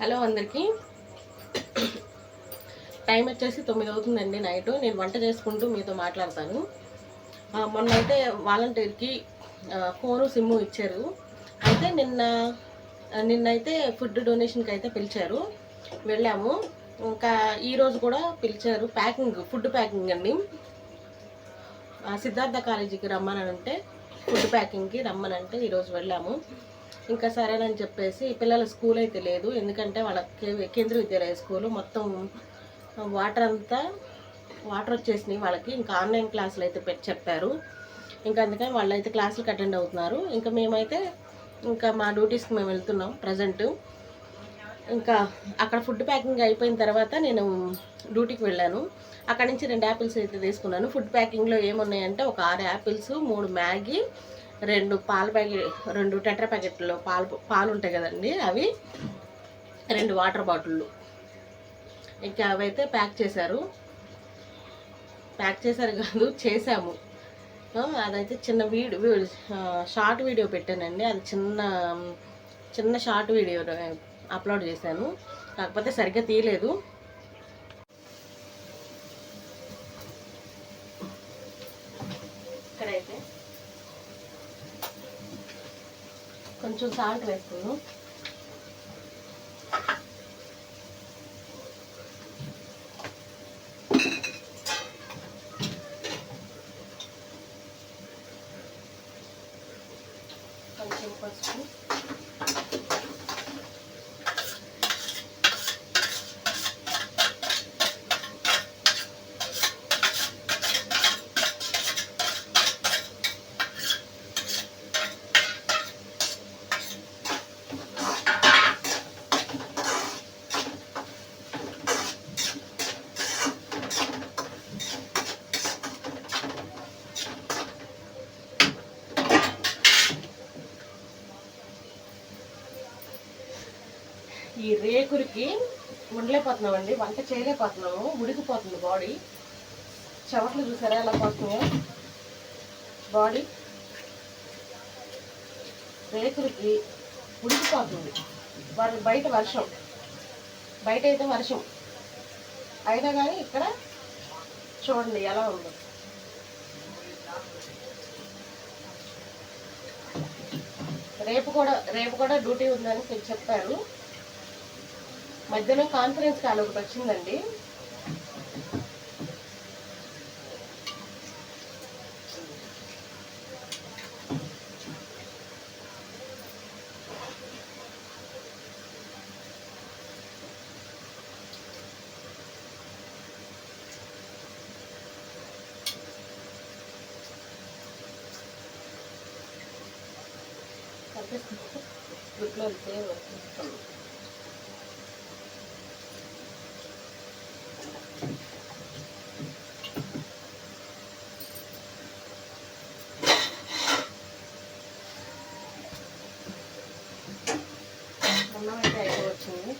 Hello అందరికీ. Time వచ్చేసి తొమ్మిది అవుతుందండి నైట్. నేను వంట చేసుకుంటూ మీతో మాట్లాడతాను. మొన్న అయితే వాలంటీర్కి ఫోను సిమ్ము ఇచ్చారు. అయితే నిన్న నిన్నైతే ఫుడ్ డొనేషన్కి అయితే పిలిచారు. వెళ్ళాము. ఇంకా ఈరోజు కూడా పిలిచారు. ప్యాకింగ్ ఫుడ్ ప్యాకింగ్ అండి. సిద్ధార్థ కాలేజీకి రమ్మనంటే ఫుడ్ ప్యాకింగ్కి రమ్మనంటే ఈరోజు వెళ్ళాము. ఇంకా సరేనని చెప్పేసి పిల్లల స్కూల్ అయితే లేదు. ఎందుకంటే వాళ్ళ కేంద్ర విద్యాలయ స్కూల్ మొత్తం వాటర్ అంతా వాటర్ వచ్చేసినాయి వాళ్ళకి. ఇంకా ఆన్లైన్ క్లాసులు అయితే పెట్టి చెప్పారు. ఇంకా అందుకని వాళ్ళు అయితే క్లాసులకు అటెండ్ అవుతున్నారు. ఇంకా మేమైతే ఇంకా మా డ్యూటీస్కి మేము వెళ్తున్నాం ప్రజెంట్. ఇంకా అక్కడ ఫుడ్ ప్యాకింగ్ అయిపోయిన తర్వాత నేను డ్యూటీకి వెళ్ళాను. అక్కడ నుంచి రెండు యాపిల్స్ అయితే తీసుకున్నాను. ఫుడ్ ప్యాకింగ్లో ఏమున్నాయంటే ఒక ఆరు యాపిల్స్ మూడు మ్యాగీ రెండు పాల ప్యాకెట్ రెండు టెట్రా ప్యాకెట్లు పాలు పాలు ఉంటాయి కదండి అవి. రెండు వాటర్ బాటిళ్ళు. ఇంకా అవైతే ప్యాక్ చేశారు. ప్యాక్ చేశారు కాదు చేసాము అదైతే చిన్న వీడియో షార్ట్ వీడియో పెట్టానండి. అది చిన్న చిన్న షార్ట్ వీడియో అప్లోడ్ చేశాను. కాకపోతే సరిగ్గా తీయలేదు. ఇక్కడైతే కొంచెం సాల్ట్ వేసుకున్నాను కొంచెం పసుపు. ఈ రేకులకి ఉండలేకపోతున్నామండి వంట చేయలేకపోతున్నాము ఉడికిపోతుంది బాడీ చెమటలు చూసారా ఎలా పోతున్నాయో? బాడీ రేకులకి ఉడికిపోతుంది వారి బయట వర్షం బయట అయితే వర్షం. అయినా కానీ ఇక్కడ చూడండి ఎలా ఉందో. రేపు కూడా రేపు కూడా డ్యూటీ ఉందని చెప్పారు. మధ్యలో కాన్ఫరెన్స్ కాల్ ఒకటి వచ్చిందండి. గుడ్లో వెళ్తే అన్నం అయితే అయిపోవచ్చింది.